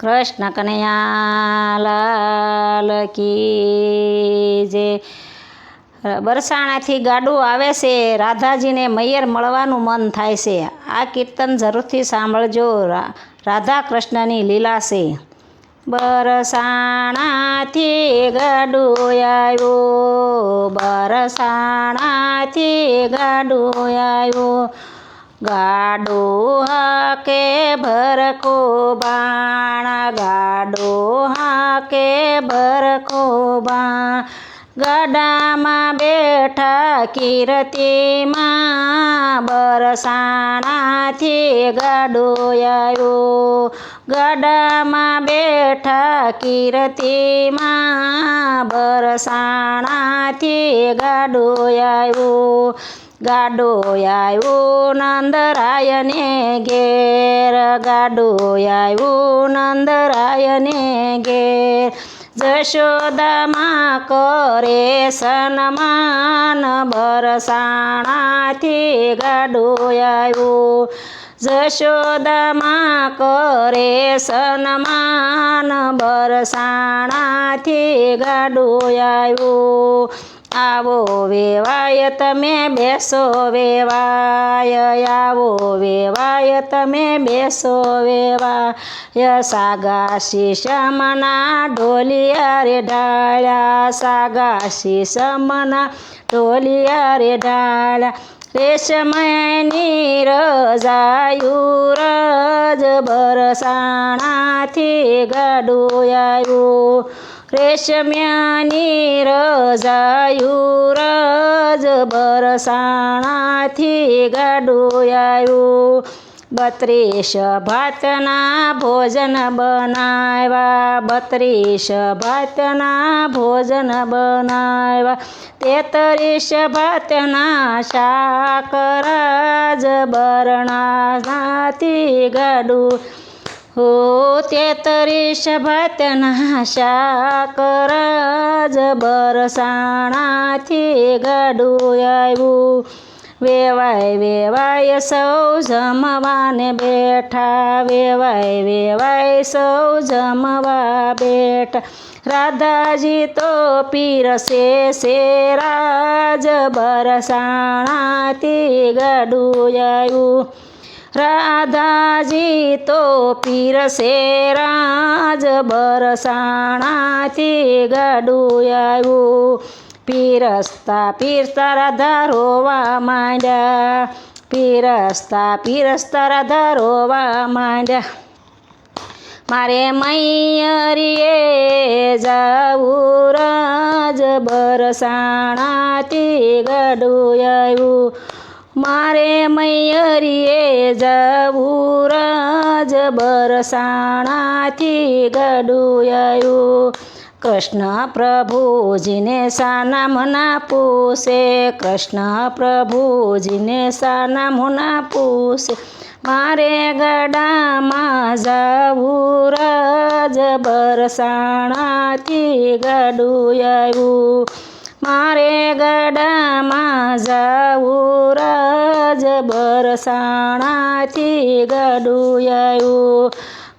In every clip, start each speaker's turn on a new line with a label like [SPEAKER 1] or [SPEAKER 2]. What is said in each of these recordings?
[SPEAKER 1] કૃષ્ણ કનૈયા લાલ કી જે બરસાણાથી ગાડું આવે છે, રાધાજીને મૈયર મળવાનું મન થાય છે. આ કીર્તન જરૂરથી સાંભળજો રાધા કૃષ્ણની લીલા છે. બરસાણાથી ગાડું આવ્યો બરસાણાથી ગાડું આવ્યું. ગાડો હાકે ભરકો બાણ, ગાડો હાકે ભરકો બા ગડામાં બેઠા કીર્તિમાં બરસાણાથી ગાડો આવ્યો ગડામાં બેઠા કીર્તિમાં બરસાણાથી ગાડો આવ્યો ગાડો આવ્યો નંદરાયને ઘેર ગાડો આવ્યો નંદરાયને ઘેર. જશોદામાં કરે સન્માન, બરસાણાથી ગાડો આવ્યો જશોદામાં કરે સન્માન, બરસાણાથી ગાડો આવ્યો આવો વેવાય તમે બેસો વેવાય, આવો વેવાય તમે બેસો વેવાય. સાગા શીશમના ઢોલિયા રે ઢાળ્યા, સાગા શીશમના ઢોલિયા રે ઢાળ્યા. રેશમની રજાયું રજ બરસાણાથી ગાડું આવ્યું રેશમ્યાની રજાયું રજ બરસાણાથી ગાડું આવ્યું બત્રીસ ભાતના ભોજન બનાવ્યા બત્રીસ ભાતના ભોજન બનાવ્યા તેતરીસ ભાતના શાક રાજ બરણાથી ગાડું હો તેતરીસ ભાતના શાક રાજ બરસાણાથી ગાડું આવ્યું વેવાય વેવાય સૌ જમવાને બેઠા વેવાય વેવાય સૌ જમવા બેઠા રાધાજી તો પીરસે છે રાજ બરસાણાથી ગાડું આવ્યું રાધાજી તો પીરસે રાજ બરસાણાથી ગાડું આવ્યું. પીરસતા પીરસતા રાધા રોવા માંડ્યા. પીરસતા પીરસતા રાધા રોવા માંડ્યા. મારે મૈયરીએ જાવું રાજ બરસાણાથી ગાડું આવ્યું. મારે મૈયરીએ જવું રજ બરસાણાથી ગાડું આવ્યું કૃષ્ણ પ્રભુજીને સાના મના પૂછે કૃષ્ણ પ્રભુજીને સાના મુના પૂછે મારે ગડામાં જવું રજ બરસાણાથી ગાડું આવ્યું મારે ગડામાં જાવું રાજ બરસાણાથી ગડું આવ્યું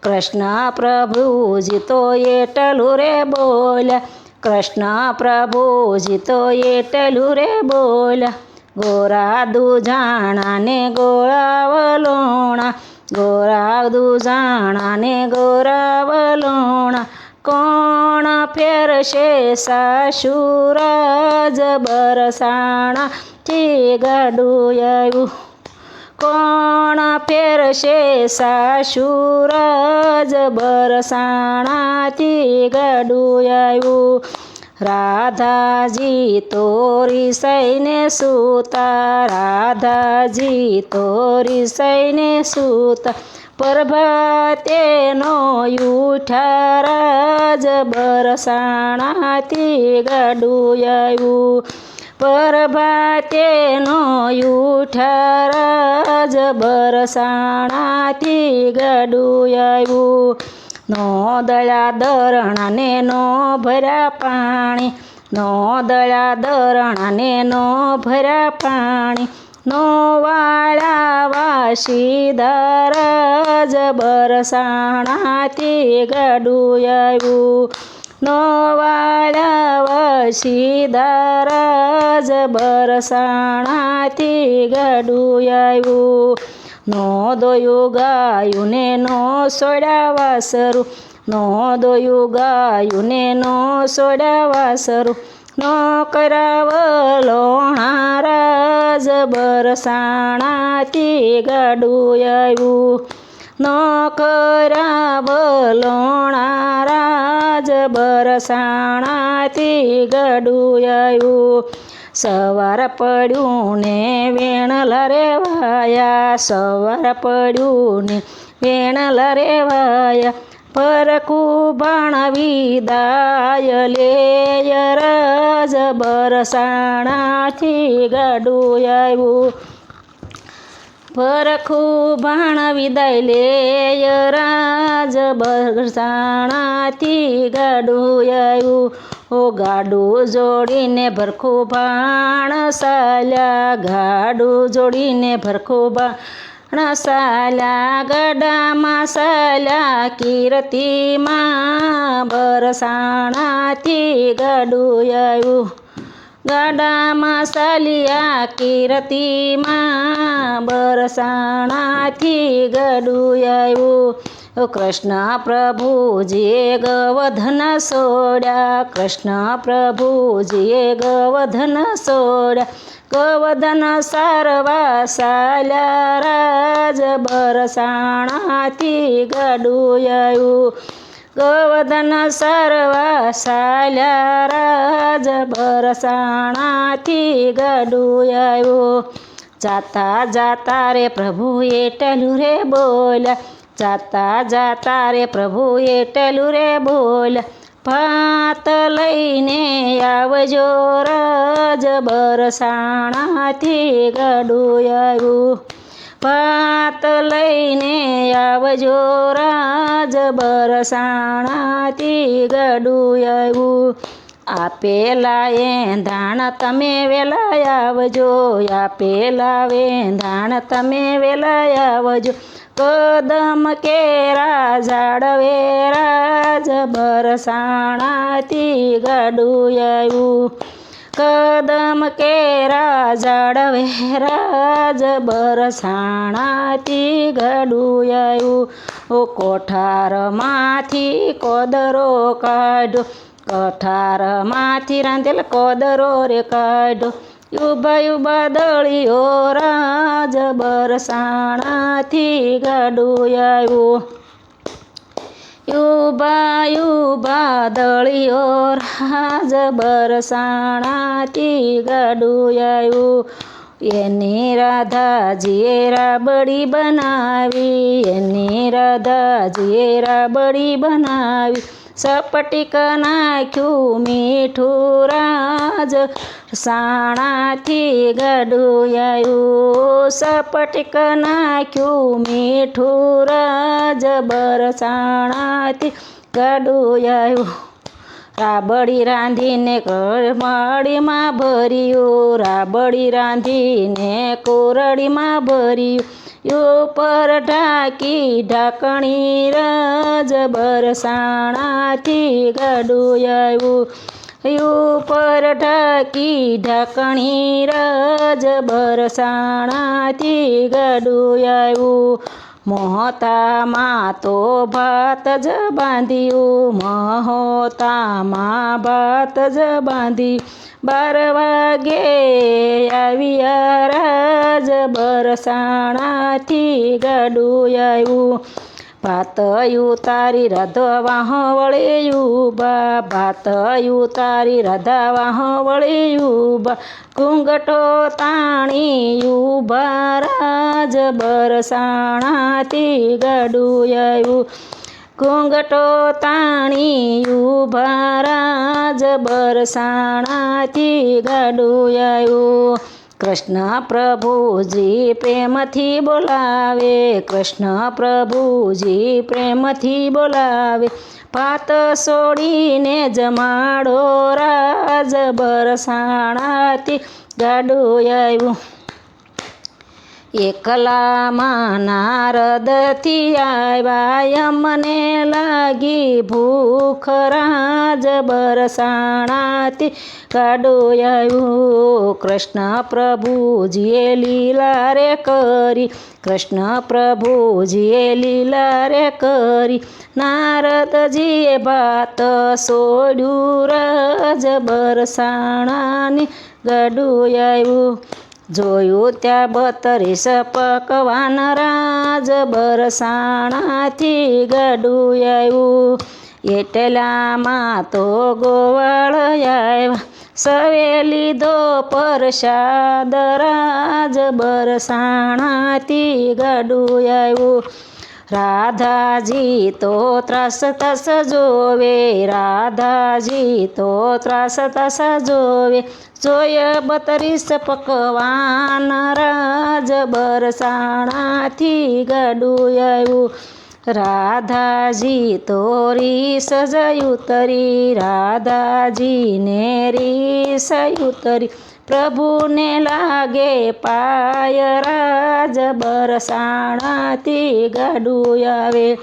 [SPEAKER 1] કૃષ્ણ પ્રભુજી તો એટલું રે બોલ્યા. કૃષ્ણ પ્રભુજી તો એટલું રે બોલ્યા. ગોરા દુજાણાને ગોળાવલોણા. ગોરા દુજાણાને ગોરાવલોણા કોણ ફેરશે સાસુરાજ બરસાણા? થી ગાડું આવ્યું. કોણ ફેરશે સાસુરાજ બરસાણાથી ગાડું આવ્યું. રાધાજી તોરી સૈને સૂતા, રાધાજી તોરી સૈને સૂતા. પ્રભાતેનો નો રાજ બરસાણાથી ગાડું આવ્યું પ્રભાતેનો નો રાજ બરસાણાથી ગાડું આવ્યું નો દળા દરણાને નો ભર્યા પાણી. નો દળા દરણાને નો ભર્યા પાણી. નો વાળા વાસીદાર બરસાણાથી ગાડું આવ્યું નો વાળા વાસીદાર બરસાણાથી ગાડું આવ્યું નો દોયું ગાયું ને નો સોડા વાસરું નો દોયું ગાયું ને નો સોડા વાસરું કરાવ લોણારાજ બરસાણાથી ગાડું આવ્યું. નો કરાવ લોણારાજ બરસાણાથી ગાડું આવ્યું. સવાર પડ્યું ને વેણલા રેવાયા, સવાર પડ્યું ને વેણલા રેવાયા. પરકું બાણવી દાય લે રજ બરસાણાથી ગાડું આવ્યું. પરખું બાણ વિદાય લે રાજ બરસાણાથી ગાડું આવ્યું. ઓ ગાડું જોડીને ભરખું ભાણ સાલ્યા ગાડું જોડીને ભરખું બાણ સાલ્યા ગડામાં સાલ્યા કીર્તિમાં બરસાણાથી ગડું આવ્યું ગાડામાં સાલિયા કીર્તિમાં બરસાણાથી ગડું આવ્યું કૃષ્ણ પ્રભુજીએ ગવધન સોડ્યા. કૃષ્ણ પ્રભુજીએ ગવધન સોડ્યા. ગવધન સારવા સાલ્યા રાજ બરસાણાથી ગડું આવ્યું ગવદન સરવા સાલ્યા રાજ બરસાણાથી ગડું આવ્યું જાતા જાતા રે પ્રભુ એટલું રે બોલ્યા જાતા જાતા રે પ્રભુ એટલું રે બોલ્યા ભાત લઈને આવજો રજ બરસાણાથી ગડું આવ્યું. ભાત લઈને આવજો રાજ બરસાણાથી ગડું આવ્યું. આપેલા એંધાણ તમે વેલા આવજો, આપેલા વેંધાણ તમે વેલા આવજો. કદમ કેરા ઝાડવે રાજ બરસાણાથી ગાડું આવ્યું કદમ કેરા ઝાડવે રાજ બરસાણાથી ગાડું આવ્યું ઓ કોઠારમાંથી કોદરો કાઢો, કઠારમાંથી રાંધેલ કોદરો રે કાઢો. યુબા યુભા દળીઓ રાજ બરસાણાથી ગાડું આવ્યું યુભા યુભા દળીઓ રાજ બરસાણાથી ગાડું આવ્યું એની રાધાજીએ રાબડી બનાવી, એની રાધાજીએ રાબડી બનાવી. સપટીક નાખ્યું મીઠું રાજ. સાણાથી ગડું આવ્યું સપટીક નાખ્યું મીઠું રાજ. બરસાણાથી ગડું આવ્યું રાબડી રાંધીને કરમાળીમાં ભર્યું. રાબડી રાંધીને કોરડીમાં ભર્યું. ઉપર ઢાંકી ઢાંકણી રજ બરસાણાથી ગડું આવ્યું. ઉપર ઢાંકી ઢાંકણી રજ બરસાણાથી ગડું આવ્યું. મોહતામાં તો ભાત જ બાંધ્યું, મહોતામાં ભાત જ બાંધ્યું. બાર વાગે આવ્યા રાજ, બરસાણાથી ગાડું આવ્યું. ભાત તારી રાધવાહ વળેયું બા ભાત તારી રાધાવાહ વળેયું બા, ઘૂંઘટો તાણી ઊભા રાજ બરસાણાથી ગાડું આવ્યું ઘૂંઘટો તાણી ઊભા રાજ બરસાણાથી ગાડું આવ્યું કૃષ્ણ પ્રભુજી પ્રેમથી બોલાવે, કૃષ્ણ પ્રભુજી પ્રેમથી બોલાવે. ભાત છોડીને જમાડો, રાજ બરસાણાથી ગાડું આવ્યું એકલામાં નારદથી આવ્યા મને લાગી ભૂખ રાજ બરસાણાથી કાડું આવ્યું કૃષ્ણ પ્રભુજીએ લીલા રે કરી, કૃષ્ણ પ્રભુજીએ લીલા રે કરી. નારદજીએ ભાત સોડ્યું, રાજ બરસાણાની ગાડું આવ્યું જોયું ત્યાં બત્રીસ પકવાન રાજ બરસાણાથી ગાડું આવ્યું એટલામાં તો ગોવાળ આવ્યા સવે લીધો પરસાદ રાજ બરસાણાથી ગાડું આવ્યું રાધાજી તો ત્રાસ તસ જોવે રાધાજી તો ત્રાસ તસ જોવે જોય બત્રીસ પકવાન રાજ બરસાણાથી ગાડું આવ્યું રાધાજી તો રીસ જયું તરી રાધાજીને રીસ ઉતરી પ્રભુને લાગે પાય રાજ બરસાણાથી ગાડું આવે.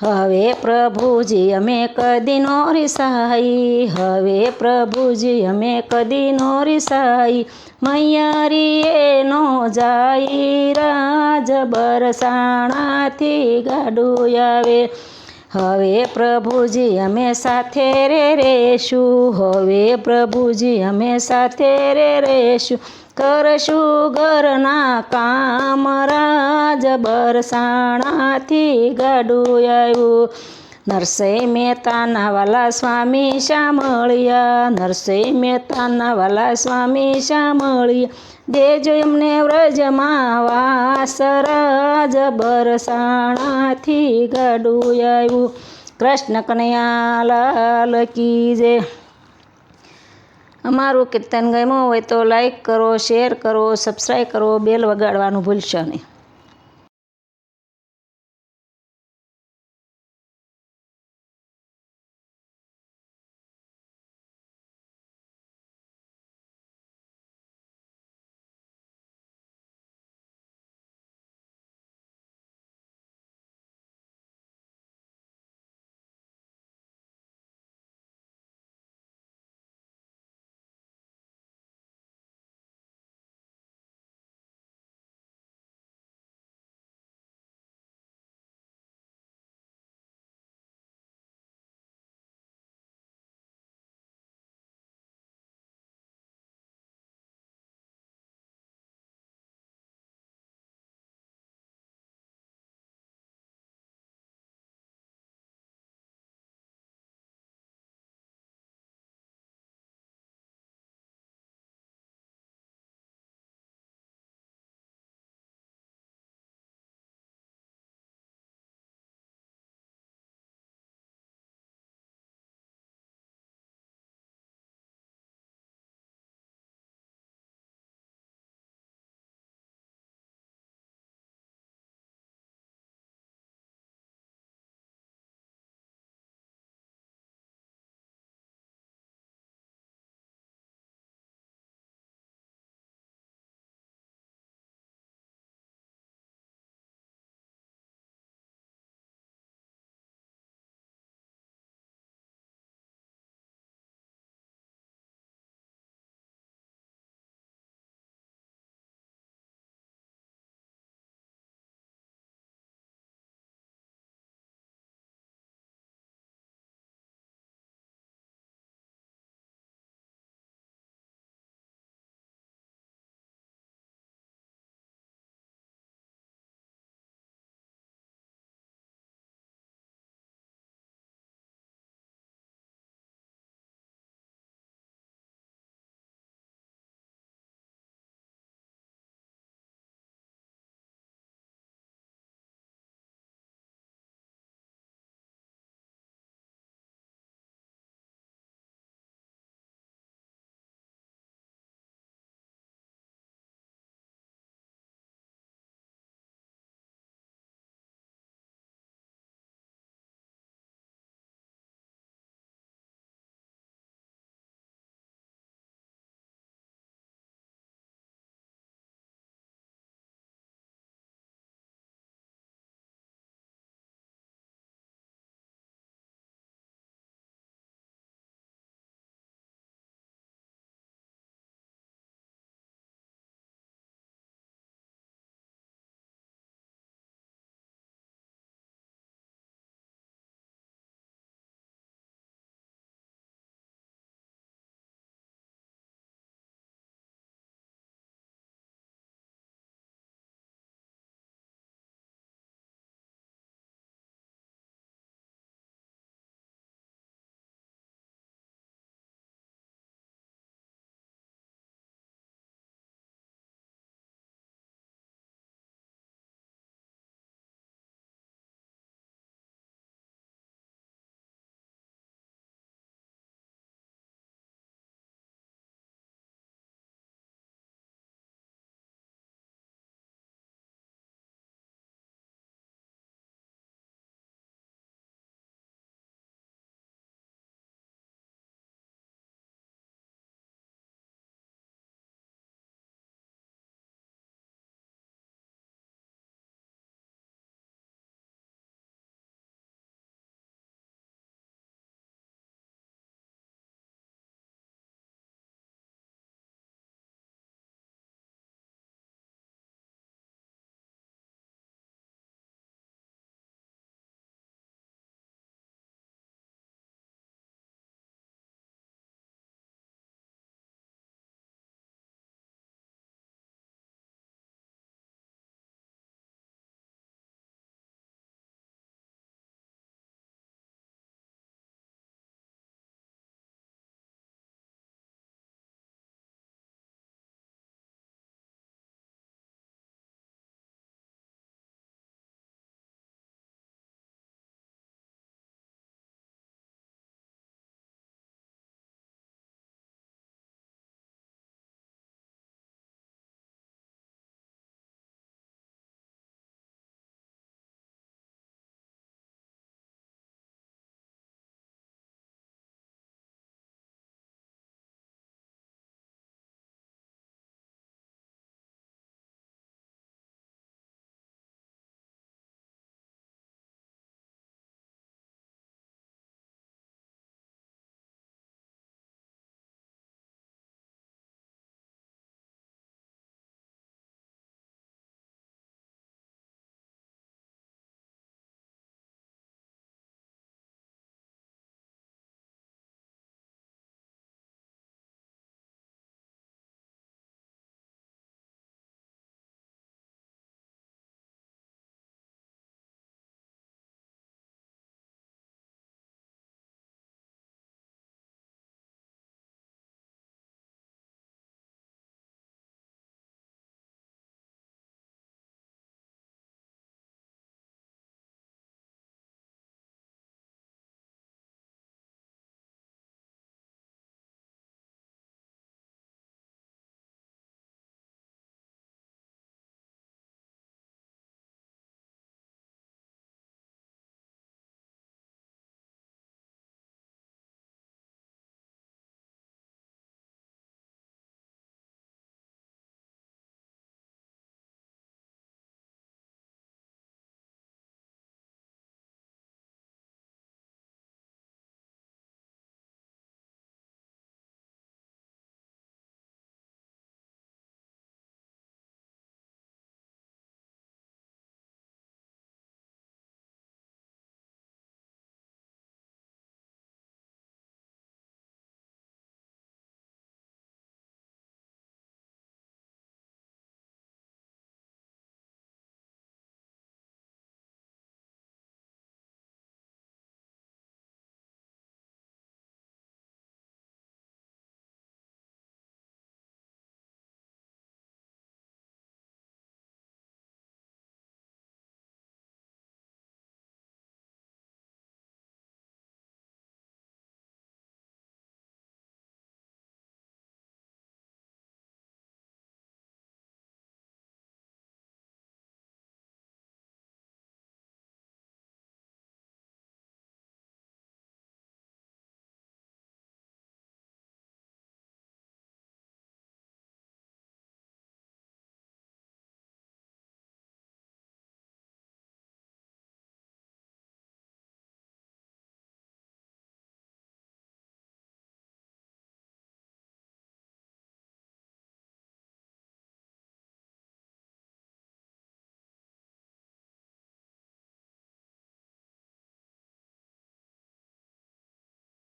[SPEAKER 1] હવે પ્રભુજી, અમે કદી નો રિસાઈ હવે પ્રભુજી, અમે કદી નો રિસાઈ મૈયારી એનો જાય, રાજ બરસાણાથી ગાડું આવે. હવે પ્રભુજી, અમે સાથે રે રેશું. હવે પ્રભુજી, અમે સાથે રે રેશું. કરશું ઘરના કામ રાજ બરસાણાથી ગાડું આવ્યું. નરસિંહ મહેતાના વાલા સ્વામી શામળિયા. નરસિંહ મહેતાના વાલા સ્વામી શામળિયા. દેજો એમને વ્રજમાં વાસરજ બરસાણાથી ગાડું આવ્યું. કૃષ્ણ કનૈયા લાલ કી જે અમારું કીર્તન ગમ્યું હોય તો લાઈક કરો શેર કરો સબસ્ક્રાઈબ કરો બેલ વગાડવાનું ભૂલશો નહીં.